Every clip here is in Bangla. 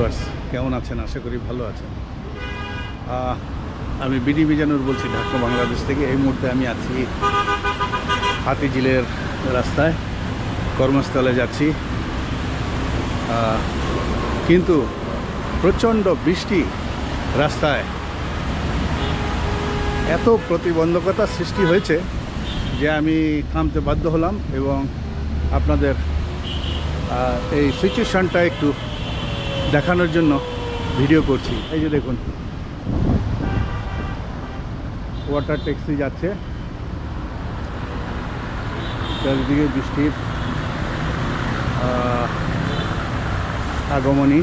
ভিউয়ার্স কেমন আছেন? আশা করি ভালো আছেন। আমি বিডি বিজানুর বলছি, ঢাকা, বাংলাদেশ থেকে। এই মুহূর্তে আমি আছি হাতিঝিলের রাস্তায়, কর্মস্থলে যাচ্ছি। কিন্তু প্রচণ্ড বৃষ্টি রাস্তায়। এত প্রতিবন্ধকতা সৃষ্টি হয়েছে যে আমি থামতে বাধ্য হলাম এবং আপনাদের এই সিচুয়েশানটা একটু দেখানোর জন্য ভিডিও করছি। এই যে দেখুন। ওয়াটার ট্যাক্সি যাচ্ছে। চারিদিকে বৃষ্টির আগমনী।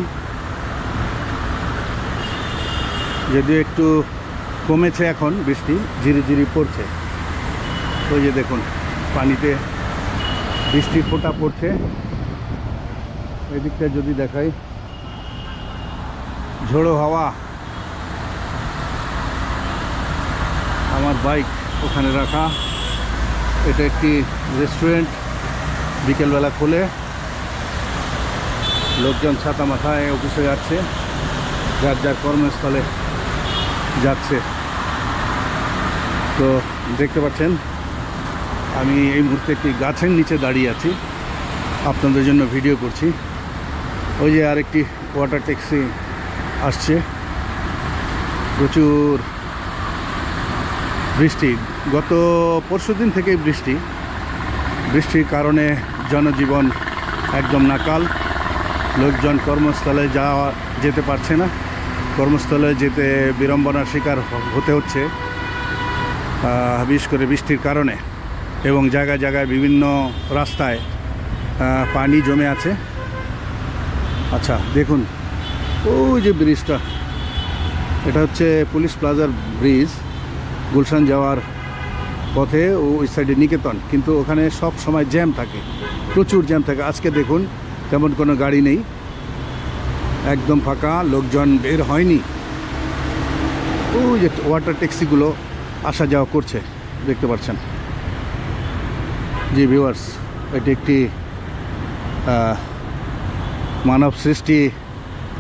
যদিও একটু কমেছে এখন বৃষ্টি ঝিরি ঝিরি পড়ছে। ওই যে দেখুন, পানিতে বৃষ্টি ফোঁটা পড়ছে। এদিকটা যদি দেখাই। ঝোড়ো হাওয়া। আমার বাইক ওখানে রাখা। এটা একটি রেস্টুরেন্ট। বিকেলবেলা খোলে। লোকজন ছাতা মাথায় অফিসে যাচ্ছে। যার যার কর্মস্থলে যাচ্ছে। তো দেখতে পাচ্ছেন, আমি এই মুহূর্তে একটি গাছের নিচে দাঁড়িয়ে আছি। আপনাদের জন্য ভিডিও করছি। ওই যে আরেকটি ওয়াটার ট্যাক্সি আসছে। প্রচুর বৃষ্টি। গত পরশু দিন থেকেই বৃষ্টি। বৃষ্টির কারণে জনজীবন একদম নাকাল। লোকজন কর্মস্থলে যাওয়া যেতে পারছে না। কর্মস্থলে যেতে বিড়ম্বনার শিকার হতে হচ্ছে বিশেষ করে বৃষ্টির কারণে। এবং জায়গায় জায়গায় বিভিন্ন রাস্তায় পানি জমে আছে। আচ্ছা দেখুন। ওই যে ব্রিজটা। এটা হচ্ছে পুলিশ প্লাজার ব্রিজ, গুলশান যাওয়ার পথে ওই সাইডে নিকেতন। কিন্তু ওখানে সব সময় জ্যাম থাকে, প্রচুর জ্যাম থাকে। আজকে দেখুন, তেমন কোনো গাড়ি নেই। একদম ফাঁকা, লোকজন বের হয়নি। ওই যে ওয়াটার ট্যাক্সিগুলো আসা যাওয়া করছে, দেখতে পাচ্ছেন। জি ভিউয়ার্স, এটি একটি মানব সৃষ্টি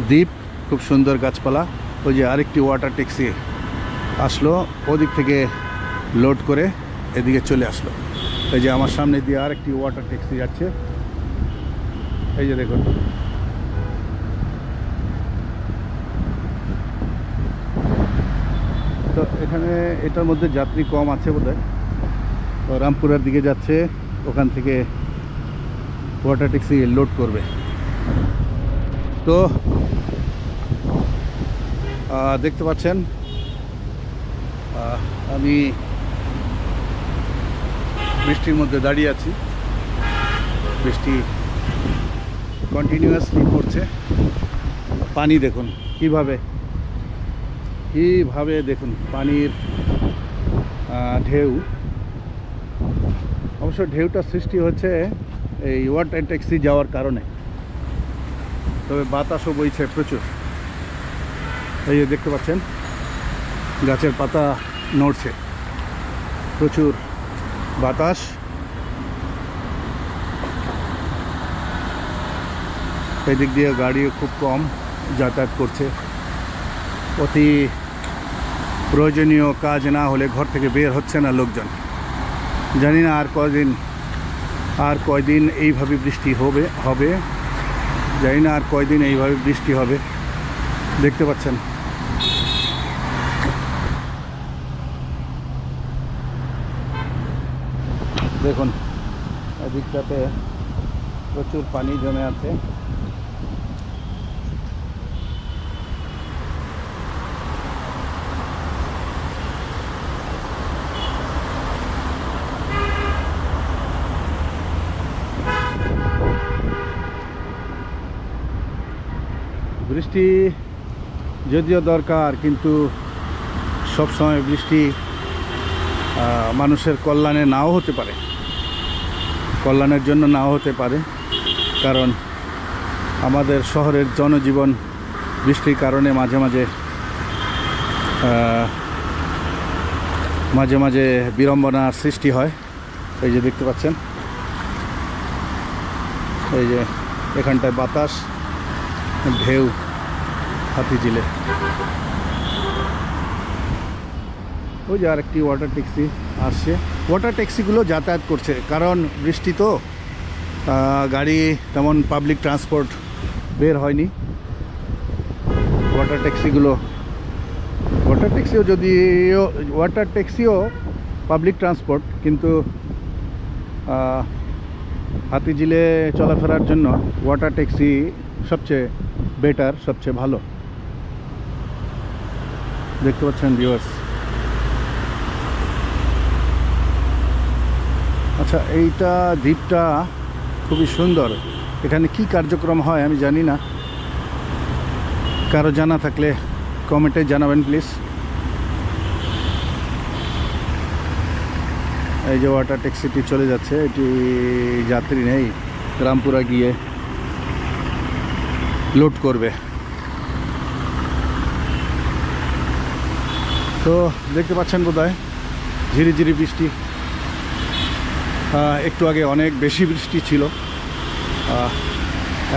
দ্বীপ, খুব সুন্দর গাছপালা। ওই যে আরেকটি ওয়াটার ট্যাক্সি আসলো, ওদিক থেকে লোড করে এদিকে চলে আসলো। এই যে আমার সামনে দিয়ে আরেকটি ওয়াটার ট্যাক্সি যাচ্ছে। এই যে দেখুন। তো এখানে এটার মধ্যে যাত্রী কম আছে বোধহয়। তো রামপুরের দিকে যাচ্ছে, ওখান থেকে ওয়াটার ট্যাক্সি লোড করবে। তো দেখতে পাচ্ছেন আমি বৃষ্টির মধ্যে দাঁড়িয়ে আছি। বৃষ্টি কন্টিনিউয়াসলি পড়ছে। পানি দেখুন, কীভাবে কীভাবে দেখুন, পানির ঢেউ। অবশ্য ঢেউটা সৃষ্টি হচ্ছে এই ওয়াটার ট্যাক্সি যাওয়ার কারণে। তবে বাতাসও বইছে প্রচুর। এই দেখতে পাচ্ছেন, গাছের পাতা নড়ছে। প্রচুর বাতাস। এদিক দিয়ে গাড়িও খুব কম যাতায়াত করছে। অতি প্রয়োজনীয় কাজ না হলে ঘর থেকে বের হচ্ছে না লোকজন। জানি না আর কয়দিন আর কয়দিন এইভাবে বৃষ্টি হবে হবে। জানি না আর কয়দিন এইভাবে বৃষ্টি হবে। দেখতে পাচ্ছেন। দেখুন, এদিকটাতে প্রচুর পানি জমে আছে। বৃষ্টি যদিও দরকার, কিন্তু সবসময় বৃষ্টি মানুষের কল্যাণে নাও হতে পারে। কল্যাণের জন্য নাও হতে পারে, কারণ আমাদের শহরের জনজীবন বৃষ্টির কারণে মাঝে মাঝে মাঝে মাঝে বিড়ম্বনার সৃষ্টি হয়। এই যে দেখতে পাচ্ছেন, এই যে এখানটায় বাতাস, ঢেউ। হাতিঝিলে ওই যে আর একটি ওয়াটার ট্যাক্সি আসছে ওয়াটার ট্যাক্সিগুলো যাতায়াত করছে, কারণ বৃষ্টি তো গাড়ি তেমন পাবলিক ট্রান্সপোর্ট বের হয়নি। ওয়াটার ট্যাক্সিগুলো ওয়াটার ট্যাক্সিও যদিও ওয়াটার ট্যাক্সিও পাবলিক ট্রান্সপোর্ট কিন্তু হাতিঝিলে চলাফেরার জন্য ওয়াটার ট্যাক্সি সবচেয়ে বেটার সবচেয়ে ভালো। দেখতে পাচ্ছেন ভিউয়ার্স আচ্ছা এইটা দ্বীপটা খুবই সুন্দর। এখানে কি কার্যক্রম হয় আমি জানি না। কারও জানা থাকলে কমেন্টে জানাবেন প্লিজ এই যে ওয়াটার ট্যাক্সিটি চলে যাচ্ছে, এটি যাত্রী নেই। রামপুরা গিয়ে লোড করবে। তো দেখতে পাচ্ছেন বোধ হয় ঝিরিঝিরি বৃষ্টি। একটু আগে অনেক বেশি বৃষ্টি ছিল।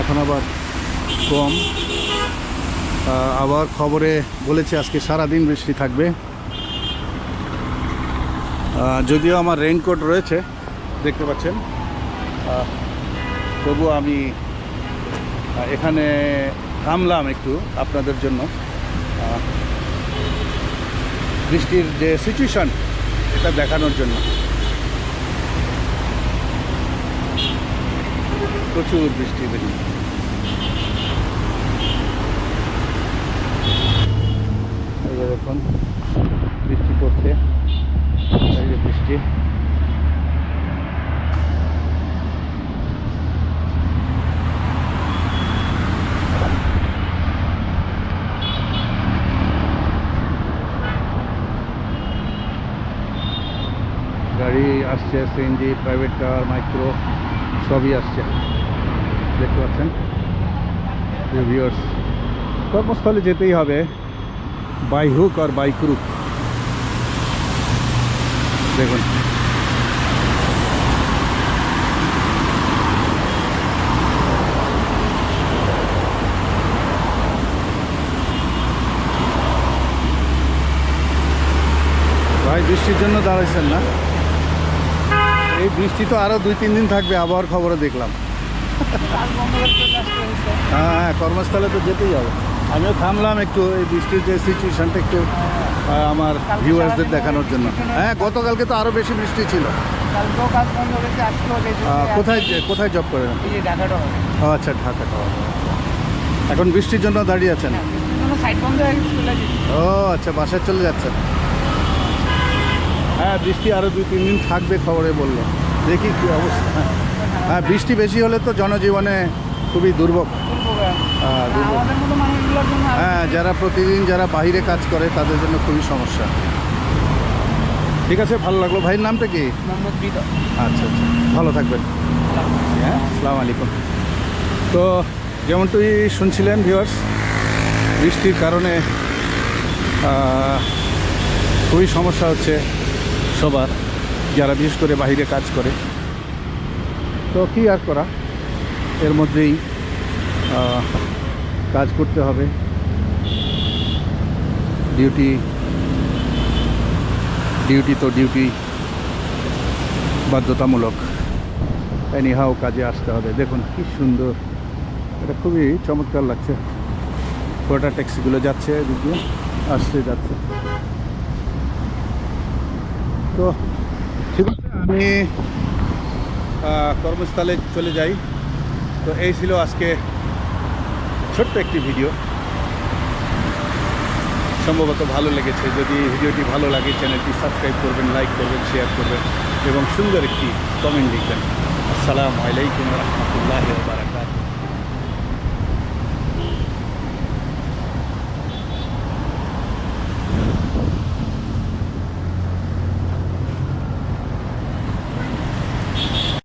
এখন আবার কম। আবার খবরে বলেছে আজকে সারাদিন বৃষ্টি থাকবে। যদিও আমার রেইনকোট রয়েছে, দেখতে পাচ্ছেন। তবু আমি এখানে থামলাম একটু আপনাদের জন্য। বৃষ্টির যে সিচুয়েশন এটা দেখানোর জন্য। প্রচুর বৃষ্টি বেরিয়ে দেখুন বৃষ্টি পড়ছে বৃষ্টি গাড়ি আসছে, সিএনজি প্রাইভেট কার মাইক্রো সবই আসছে। দেখতে পাচ্ছেন? ভিউয়ার্স কর্মস্থলে যেতেই হবে। বাই হুক আর বাই ক্রুক দেখুন। ভাই, বৃষ্টির জন্য দাঁড়াইছেন না। এই বৃষ্টি তো আরও দুই তিন দিন থাকবে আবহাওয়ার খবরে দেখলাম। হ্যাঁ হ্যাঁ কর্মস্থলে তো যেতেই হবে। আমিও থামলাম একটু এই বৃষ্টির যে সিচুয়েশনটা একটু আমার ভিউয়ার্সদের দেখানোর জন্য। হ্যাঁ গতকালকে তো আরও বেশি বৃষ্টি ছিল। কোথায় কোথায় জব করেন? আচ্ছা ঢাকা এখন বৃষ্টির জন্য দাঁড়িয়ে আছেন? হয়ে ও আচ্ছা বাসায় চলে যাচ্ছেন। হ্যাঁ বৃষ্টি আরও দুই তিন দিন থাকবে খবরে বলল। দেখি কী অবস্থা। হ্যাঁ বৃষ্টি বেশি হলে তো জনজীবনে খুবই দুর্ভোগ। হ্যাঁ, দুর্ভোগ। হ্যাঁ যারা প্রতিদিন যারা বাইরে কাজ করে তাদের জন্য খুবই সমস্যা। ঠিক আছে ভালো লাগল। ভাইয়ের নামটা কি? আচ্ছা আচ্ছা। ভালো থাকবেন। হ্যাঁ আসসালামু আলাইকুম। তো যেমনটি শুনছিলেন ভিউয়ার্স বৃষ্টির কারণে খুবই সমস্যা হচ্ছে। সবার যারা বিশেষ করে বাইরে কাজ করে। তো কী আর করা? এর মধ্যেই কাজ করতে হবে। ডিউটি ডিউটি তো ডিউটি, বাধ্যতামূলক। এনিহাও কাজে আসতে হবে। দেখুন, কি সুন্দর। এটা খুবই চমৎকার লাগছে। ওয়াটার ট্যাক্সিগুলো যাচ্ছে, এদিক আসছে যাচ্ছে। তো ঠিক আছে, আমি কর্মস্থলে চলে যাই। তো এই ছিল আজকে ছোট্ট একটি ভিডিও। সম্ভবত ভালো লেগেছে। যদি ভিডিওটি ভালো লাগে, চ্যানেলটি সাবস্ক্রাইব করবেন, লাইক করবেন, শেয়ার করবেন এবং সুন্দর একটি কমেন্ট লিখবেন। আসসালামু আলাইকুম রহমতুল্লাহ বারাকাতুহু।